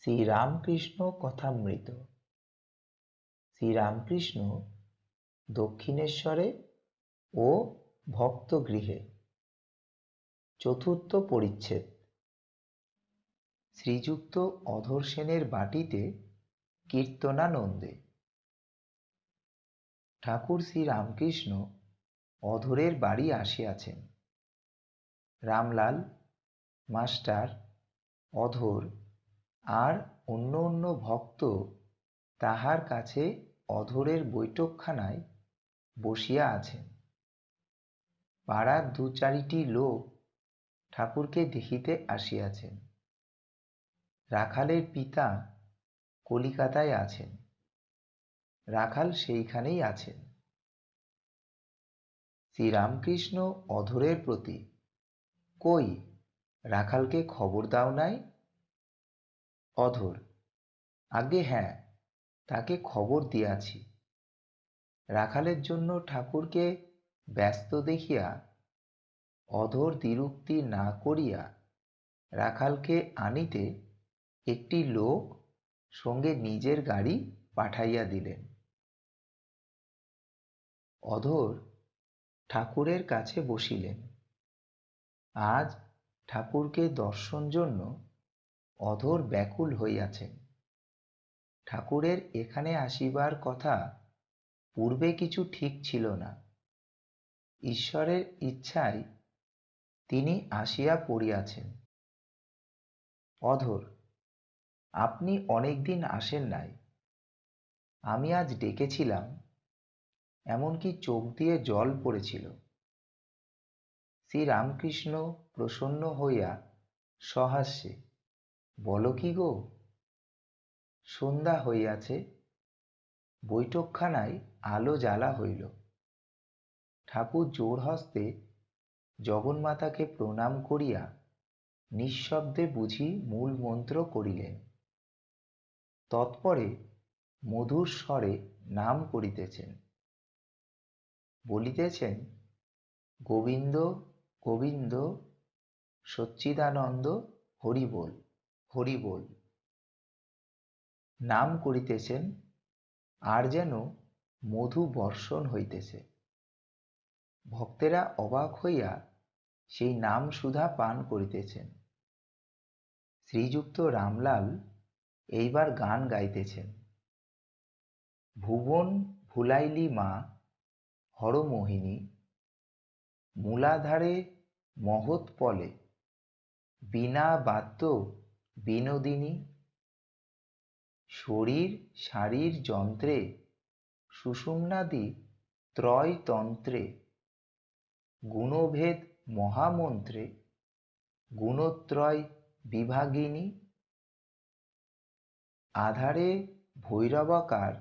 শ্রীরামকৃষ্ণ কথামৃত। শ্রীরামকৃষ্ণ দক্ষিণেশ্বরে ও ভক্তগৃহে। চতুর্থ পরিচ্ছেদ। শ্রীযুক্ত অধর সেনের বাটিতে কীর্তনানন্দে। ঠাকুর শ্রীরামকৃষ্ণ অধরের বাড়ি আসিয়াছেন। রামলাল, মাস্টার, অধর আর অন্য অন্য ভক্ত তাহার কাছে অধরের বৈঠকখানায় বসিয়া আছেন। পাড়ার দু চারিটি লোক ঠাকুরকে দেখিতে আসিয়াছেন। রাখালের পিতা কলিকাতায় আছেন। রাখাল সেইখানেই আছেন। শ্রীরামকৃষ্ণ অধরের প্রতি কই? রাখালকে খবর দাও নাই? অধর। আগে হ্যাঁ তাকে খবর দিয়াছি। রাখালের জন্য ঠাকুরকে ব্যস্ত দেখিয়া, অধর দ্বিরুক্তি না করিয়া রাখালকে আনিতে একটি লোক সঙ্গে নিজের গাড়ি পাঠাইয়া দিলেন। অধর ঠাকুরের কাছে বসিলেন। আজ ঠাকুরকে দর্শন জন্য অধর ব্যাকুল হইয়াছেন ঠাকুরের এখানে আসিবার কথা পূর্বে কিছু ঠিক ছিল না। ঈশ্বরের ইচ্ছায় তিনি আসিয়া পড়িয়াছেন। অধর, আপনি অনেকদিন আসেন নাই। আমি আজ ডেকেছিলাম, এমনকি চোখ দিয়ে জল পড়েছিল। শ্রীরামকৃষ্ণ প্রসন্ন হইয়া সহাস্যে বলো কি গো? সন্ধ্যা হইয়াছে, বৈঠকখানায় আলো জ্বালা হইল। ঠাকুর জোর হস্তে জগন্মাতাকে প্রণাম করিয়া নিঃশব্দে বুঝি মূল মন্ত্র করিলেন। তৎপরে মধুর স্বরে নাম করিতেছেন। বলিতেছেন, গোবিন্দ গোবিন্দ, সচ্চিদানন্দ হরিবোল। হরিবোল নাম করিতেছেন, আর যেন মধু বর্ষণ হইতেছে। ভক্তেরা অবাক হইয়া সেই নাম সুধা পান করিতেছেন। শ্রীযুক্ত রামলাল এইবার গান গাইতেছেন। ভুবন ভুলাইলি মা হরমোহিনী মূলাধারে মহৎ পলে, বিনা বাদ্য বিনোদিনী শরীর, শারীর যন্ত্রে, সুষুম্নাদি ত্রয়তন্ত্রে, গুণভেদ মহামন্ত্রে, গুণত্রয় বিভাগিনী, আধারে ভৈরবাকার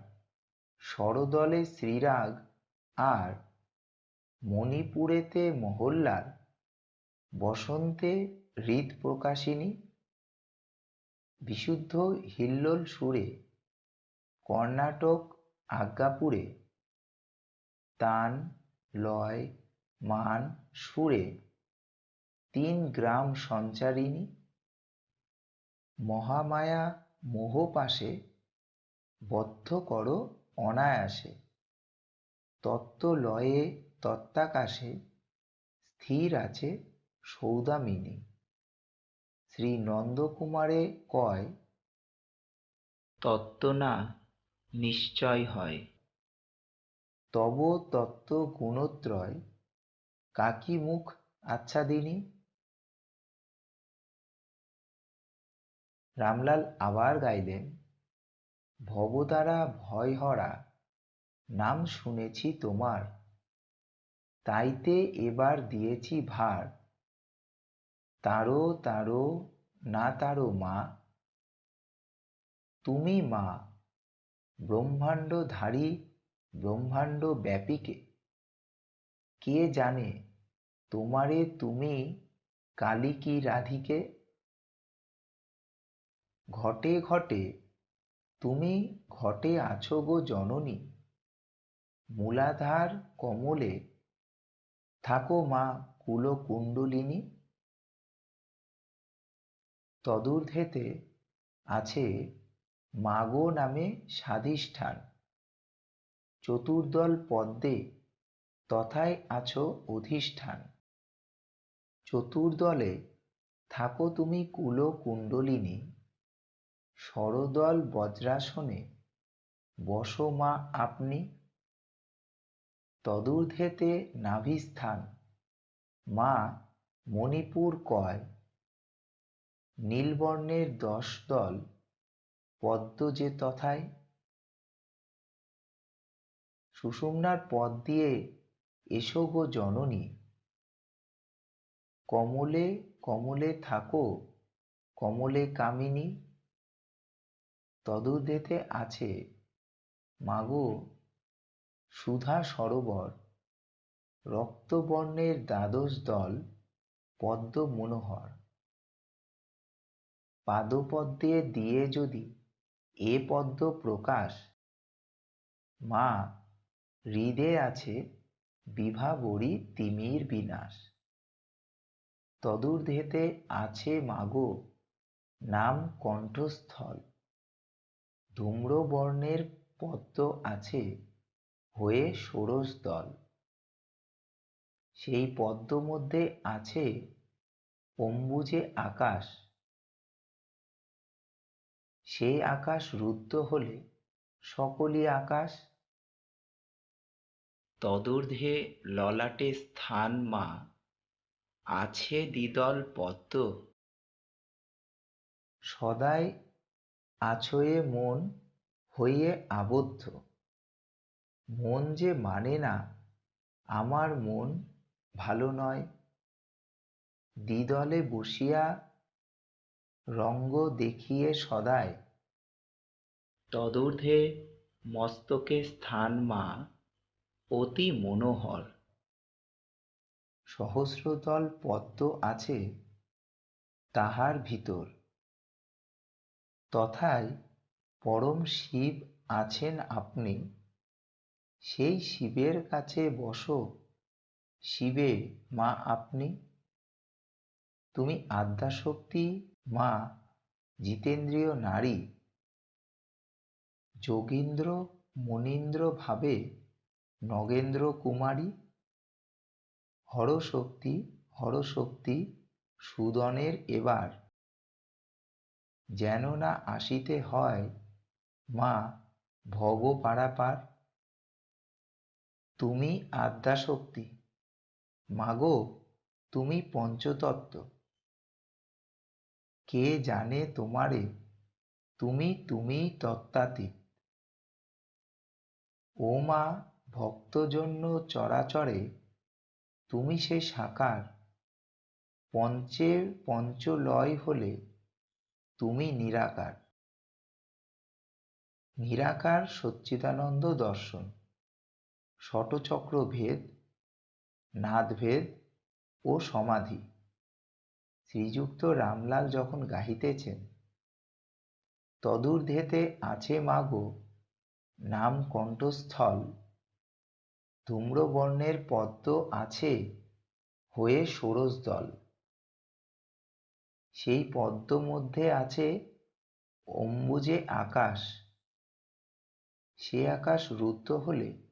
সরদলে শ্রীরাগ, আর মণিপুরেতে মহল্লার, বসন্তে হৃদ প্রকাশিনী বিশুদ্ধ হিল্লোল সুরে কর্ণাটক আজ্ঞাপুরে তান, লয়, মান সুরে তিন গ্রাম সঞ্চারিণী মহামায়া মোহপাশে বদ্ধ করো অনায়াসে। তত্ত্ব লয়ে তত্ত্বাকাশে স্থির আছে সৌদামিনী। শ্রী নন্দকুমারে কয় তত্ত্ব না নিশ্চয় হয়। তব তত্ত্ব গুণত্রয়। কাকি মুখ আচ্ছাদিনী রামলাল আবার গাইলেন ভবতারা ভয়হরা নাম শুনেছি তোমার। তাইতে এবার দিয়েছি ভার। তারো তারো না তারো মা, তুমি মা ব্রহ্মাণ্ডধারী ব্রহ্মাণ্ড ব্যাপীকে। কে জানে তোমারে তুমি কালী কি রাধিকে? ঘটে ঘটে তুমি ঘটে আছো গো জননী, মূলাধার কমলে, থাকো মা কুলকুণ্ডলিনী। তদূর্ধ্বেতে আছে মাগো নামে স্বাধিষ্ঠান। চতুর্দল পদ্মে তথায় আছো অধিষ্ঠান। চতুর্দলে থাকো তুমি কুল কুণ্ডলিনী। সরদল বজ্রাসনে বসো মা আপনি। তদূর্ধ্বেতে নাভিস্থান। মা মণিপুর কয়? নীলবর্ণের দশ দল পদ্ম যে তথায় সুষুম্নার পদ দিয়ে এসো গো জননী। কমলে কমলে থাকো, কমলে কামিনী। তদুর্ধেতে আছে, মাগো, সুধা সরোবর। রক্তবর্ণের দ্বাদশ দল পদ্ম মনোহর পাদপদ্মে দিয়ে যদি এ পদ্ম প্রকাশ, মা, হৃদে আছে বিভাবরী তিমির বিনাশ। তদুর্ধেতে আছে মাগো, নাম কণ্ঠস্থল। ধূম্রবর্ণের পদ্ম আছে হয়ে ষোড়শ দল। সেই পদ্ম মধ্যে আছে অম্বুজে আকাশ। সেই আকাশ রুদ্ধ হলে সকলই আকাশ? তদূর্ধ্বে ললাটে স্থান মা আছে দ্বিদল পদ্ম। সদাই আছয়ে মন হইয়ে আবদ্ধ। মন যে মানে না আমার মন ভালো নয়। দ্বিদলে বসিয়া রঙ্গ দেখিয়ে সদায়। তদূর্ধ্বে মস্তকে স্থান মা অতি মনোহর। সহস্রতল পদ্ম আছে তাহার ভিতর। তথায় পরম শিব আছেন আপনি সেই শিবের কাছে বসো শিবে মা আপনি। তুমি আদ্যাশক্তি মা জিতেন্দ্রীয় নারী। যোগীন্দ্র মনীন্দ্র ভাবে নগেন্দ্র কুমারী। হরশক্তি হরশক্তি, সুদনের এবার। যেন না আসিতে হয় মা ভব পারাপার তুমি আদ্যাশক্তি, মাগো তুমি পঞ্চতত্ত্ব। কে জানে তোমারে? তুমি তুমি তত্ত্বাতীত। ও মা, ভক্তজন্য চরাচরে, তুমি সে সাকার। পঞ্চের পঞ্চলয় হলে তুমি নিরাকার। নিরাকার সচ্চিদানন্দ দর্শন। ষটচক্র ভেদ নাদভেদ ও সমাধি। শ্রীযুক্ত রামলাল যখন গাহিতেছেন, তদূর্ধ্বেতে আছে মাগো নাম কণ্ঠস্থল। ধূম্রবর্ণের পদ্ম আছে হয়ে ষোড়শ দল। সেই পদ্ম মধ্যে আছে অম্বুজে আকাশ। সে আকাশ রুদ্ধ হলে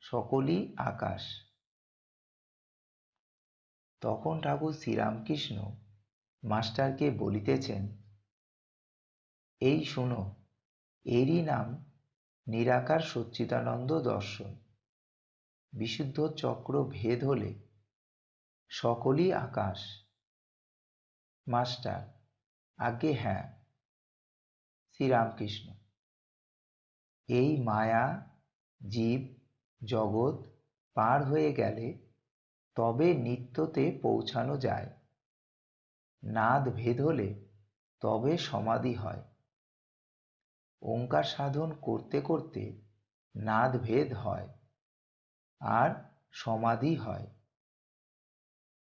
সকলই আকাশ। তখন ঠাকুর শ্রীরামকৃষ্ণ মাস্টারকে বলিতেছেন, এই শোনো, এরই নাম নিরাকার সচ্চিদানন্দ দর্শন। বিশুদ্ধ চক্র ভেদ হলে সকলই আকাশ। মাস্টার আগে হ্যাঁ শ্রীরামকৃষ্ণ। এই মায়া, জীব, জগৎ পার হয়ে গেলে তবে নিত্যতে পৌঁছানো যায়। নাদ ভেদ হলে তবে সমাধি হয়। ওঙ্কার সাধন করতে করতে নাদ ভেদ হয়, আর সমাধি হয়।